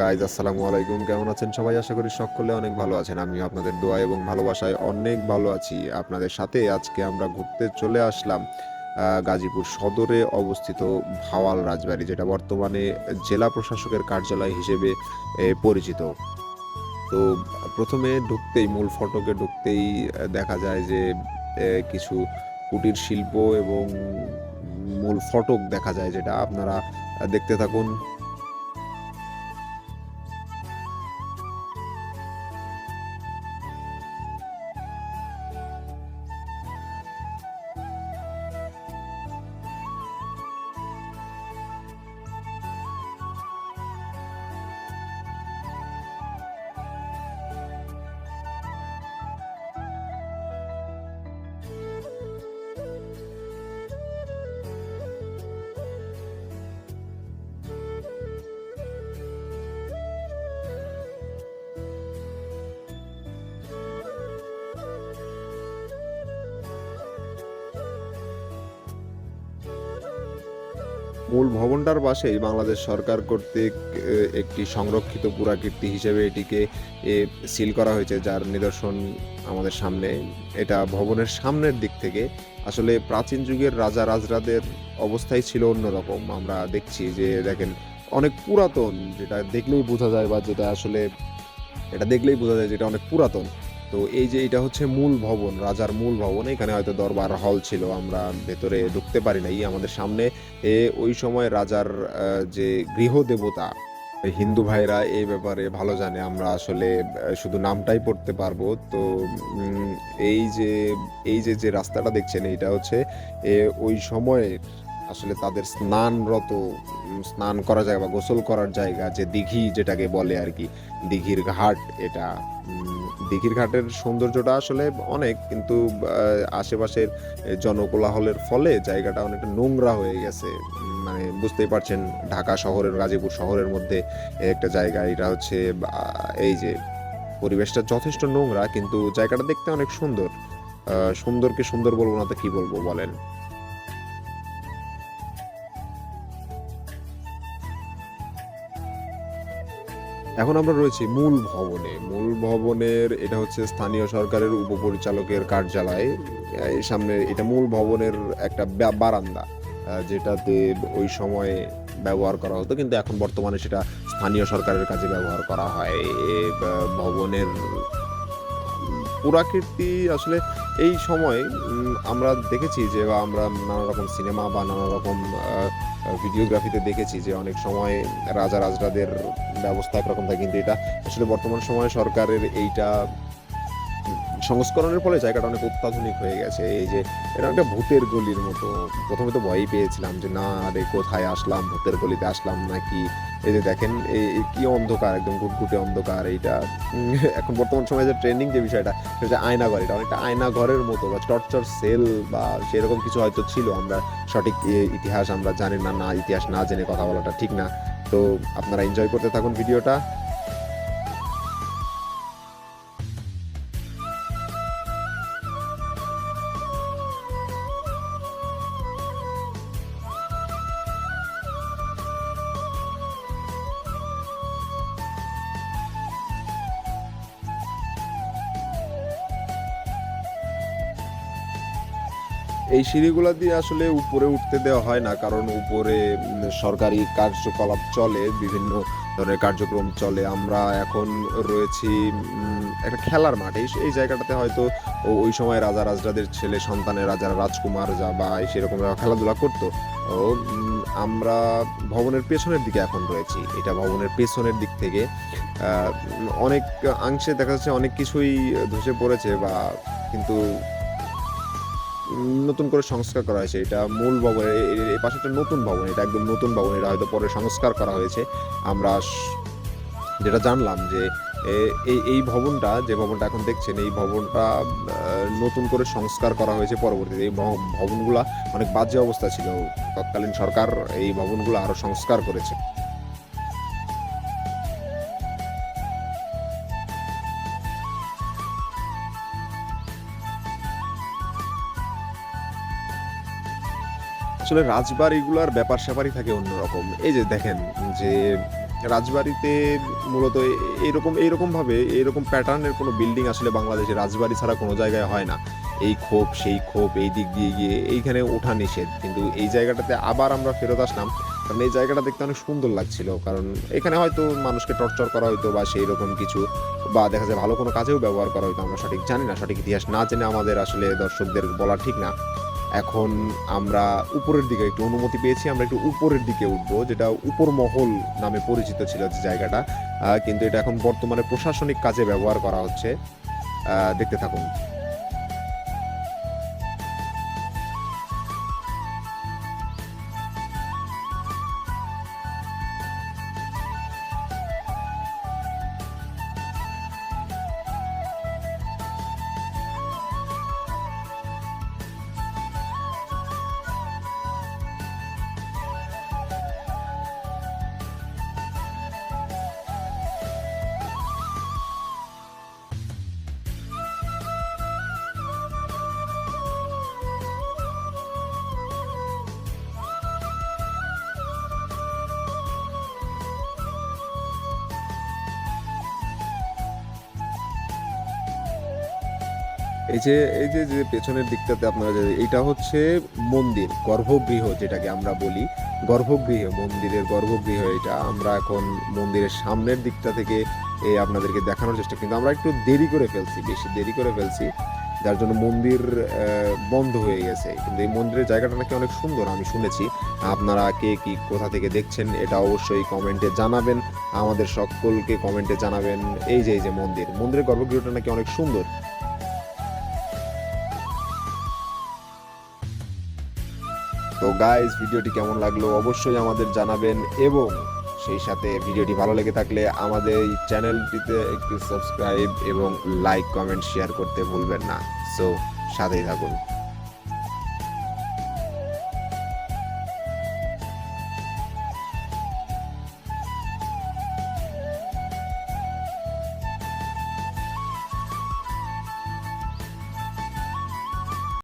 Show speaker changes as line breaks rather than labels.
Guys আসসালামু আলাইকুম। কেমন আছেন সবাই? আশা করি সকলে অনেক ভালো আছেন। আমিও আপনাদের দোয়া এবং ভালোবাসায় অনেক ভালো আছি। আপনাদের সাথে আজকে আমরা ঘুরতে চলে আসলাম গাজীপুর সদরে অবস্থিত ভাওয়াল রাজবাড়ি, যেটা বর্তমানে জেলা প্রশাসকের কার্যালয় হিসেবে পরিচিত। তো প্রথমে ঢুকতেই, মূল ফটকে ঢুকতেই দেখা যায় যে কিছু কুটির শিল্প এবং মূল ফটক দেখা যায়, যেটা আপনারা দেখতে থাকুন। মূল ভবনটার পাশেই বাংলাদেশ সরকার কর্তৃক একটি সংরক্ষিত পুরাকীর্তি হিসেবে এটিকে সিল করা হয়েছে, যার নিদর্শন আমাদের সামনে। এটা ভবনের সামনের দিক থেকে। আসলে প্রাচীন যুগের রাজা রাজরাদের অবস্থাই ছিল অন্যরকম। আমরা দেখছি যে, দেখেন, অনেক পুরাতন, যেটা দেখলেই বোঝা যায় বা যেটা আসলে, এটা দেখলেই বোঝা যায় যেটা অনেক পুরাতন। তো এই যে এটা হচ্ছে মূল ভবন রাজার মূল ভবন এখানে হয়তো দরবার হল ছিল আমরা ভেতরে ঢুকতে পারি নাই আমাদের সামনে। এ ওই সময় রাজার যে গৃহদেবতা হিন্দু ভাইরা এই ব্যাপারে ভালো জানে আমরা আসলে শুধু নামটাই পড়তে পারব। তো এই যে এই যে যে রাস্তাটা দেখছেন এটা হচ্ছে এ, ওই সময়ে আসলে তাদের স্নানরত স্নান করা জায়গা বা গোসল করার জায়গা যে দিঘি যেটাকে বলে আর কি দিঘির ঘাট এটা দিঘির ঘাটের সৌন্দর্যটা আসলে অনেক, কিন্তু আশেপাশের জনকোলাহলের ফলে জায়গাটা অনেকটা নোংরা হয়ে গেছে। মানে বুঝতেই পারছেন, ঢাকা শহরের, গাজীপুর শহরের মধ্যে একটা জায়গা, এটা হচ্ছে এই যে পরিবেশটা যথেষ্ট নোংরা, কিন্তু জায়গাটা দেখতে অনেক সুন্দর। সুন্দরকে সুন্দর বলব না তো কি বলব বলেন? এখন আমরা রয়েছি মূল ভবনে। মূল ভবনের, এটা হচ্ছে স্থানীয় সরকারের উপপরিচালকের কার্যালয়। সামনে এটা মূল ভবনের একটা বারান্দা যেটাতে ওই সময়ে ব্যবহার করা হতো, কিন্তু এখন বর্তমানে সেটা স্থানীয় সরকারের কাজে ব্যবহার করা হয়। ভবনের পুরাকীর্তি আসলে এই সময় আমরা দেখেছি যে আমরা নানা রকম সিনেমা বা নানা রকম ভিডিওগ্রাফিতে দেখেছি যে অনেক সময় রাজা রাজরাদের ব্যবস্থা একরকম থাকে, কিন্তু এটা আসলে বর্তমান সময়ে সরকারের এইটা সংস্করণের ফলে জায়গাটা অনেক অত্যাধুনিক হয়ে গেছে। এই যে, এটা একটা ভূতের গলির মতো। প্রথমে তো ভয়ই পেয়েছিলাম যে, না আরে কোথায় আসলাম? ভূতের গলিতে আসলাম নাকি? এই যে দেখেন, এই কি অন্ধকার, একদম গুটগুটে অন্ধকার এইটা। এখন বর্তমান সময়ে যে ট্রেন্ডিং যে বিষয়টা, সেটা হচ্ছে আয়নাঘর। এটা অনেকটা আয়না ঘরের মতো বা টর্চার সেল বা সেরকম কিছু হয়তো ছিল। আমরা সঠিক ইতিহাস আমরা জানি না না, ইতিহাস না জেনে কথা বলাটা ঠিক না। তো আপনারা এনজয় করতে থাকুন ভিডিওটা। এই সিঁড়িগুলো দিয়ে আসলে উপরে উঠতে দেওয়া হয় না, কারণ উপরে সরকারি কার্যকলাপ চলে, বিভিন্ন ধরনের কার্যক্রম চলে। আমরা এখন রয়েছি একটা খেলার মাঠ। এই জায়গাটাতে হয়তো ওই সময় রাজা রাজরাদের ছেলে, সন্তানের রাজা রাজকুমার যা বা সেরকম খেলাধুলা করতো, ও আমরা ভবনের পেছনের দিকে এখন রয়েছি। এটা ভবনের পেছনের দিক থেকে অনেক অংশে দেখা যাচ্ছে অনেক কিছুই ধসে পড়েছে বা কিন্তু নতুন করে সংস্কার করা হয়েছে। এটা মূল ভবন এ- এ- এই পাশে একটা নতুন ভবন, এটা একদম নতুন ভবন, এটা হয়তো পরে সংস্কার করা হয়েছে। আমরা যেটা জানলাম যে এই এই ভবনটা, যে ভবনটা এখন দেখছেন, এই ভবনটা নতুন করে সংস্কার করা হয়েছে পরবর্তীতে। এই ভবনগুলা অনেক বাজে অবস্থা ছিল। তৎকালীন সরকার এই ভবনগুলো আরও সংস্কার করেছে। আসলে রাজবাড়িগুলোর ব্যাপার স্যাপারই থাকে অন্যরকম। এই যে দেখেন যে রাজবাড়িতে মূলত এ- এইরকম এইরকমভাবে এইরকম প্যাটার্নের কোনো বিল্ডিং আসলে বাংলাদেশে রাজবাড়ি ছাড়া কোনো জায়গায় হয় না। এই ক্ষোভ, সেই ক্ষোভ, এই দিক দিয়ে গিয়ে এইখানে ওঠা নিষেধ। কিন্তু এই জায়গাটাতে আবার আমরা ফেরত আসলাম, কারণ এই জায়গাটা দেখতে অনেক সুন্দর লাগছিল। কারণ এখানে হয়তো মানুষকে টর্চার করা হতো বা সেই রকম কিছু, বা দেখা যায় ভালো কোনো কাজেও ব্যবহার করা হতো আমরা সঠিক জানি না, সঠিক ইতিহাস না জেনে আমাদের আসলে দর্শকদের বলা ঠিক না। এখন আমরা উপরের দিকে একটু অনুমতি পেয়েছি, আমরা একটু উপরের দিকে উঠব, যেটা উপর মহল নামে পরিচিত ছিল যে জায়গাটা। কিন্তু এটা এখন বর্তমানে প্রশাসনিক কাজে ব্যবহার করা হচ্ছে। দেখতে থাকুন। এই যে এই যে যে পেছনের দিকটাতে আপনারা এইটা হচ্ছে মন্দির, গর্ভগৃহ যেটাকে আমরা বলি। গর্ভগৃহ, মন্দিরের গর্ভগৃহ এটা। আমরা এখন মন্দিরের সামনের দিকটা থেকে এই আপনাদেরকে দেখানোর চেষ্টা, কিন্তু আমরা একটু দেরি করে ফেলছি, বেশি দেরি করে ফেলছি। যার জন্য মন্দির বন্ধ হয়ে গেছে। কিন্তু এই মন্দিরের জায়গাটা নাকি অনেক সুন্দর, আমি শুনেছি। আপনারা কে কি কোথা থেকে দেখছেন, এটা অবশ্যই কমেন্টে জানাবেন। আমাদের সকলকে কমেন্টে জানাবেন। এই যে এই যে মন্দির, মন্দিরের গর্ভগৃহটা নাকি অনেক সুন্দর। তো গাইজ ভিডিওটি কেমন লাগল অবশ্যই আমাদের জানাবেন এবং সেই সাথে ভিডিওটি ভালো লেগে থাকলে আমাদের এই চ্যানেলটিতে একটু সাবস্ক্রাইব এবং লাইক কমেন্ট শেয়ার করতে ভুলবেন না। সো সাথেই থাকুন।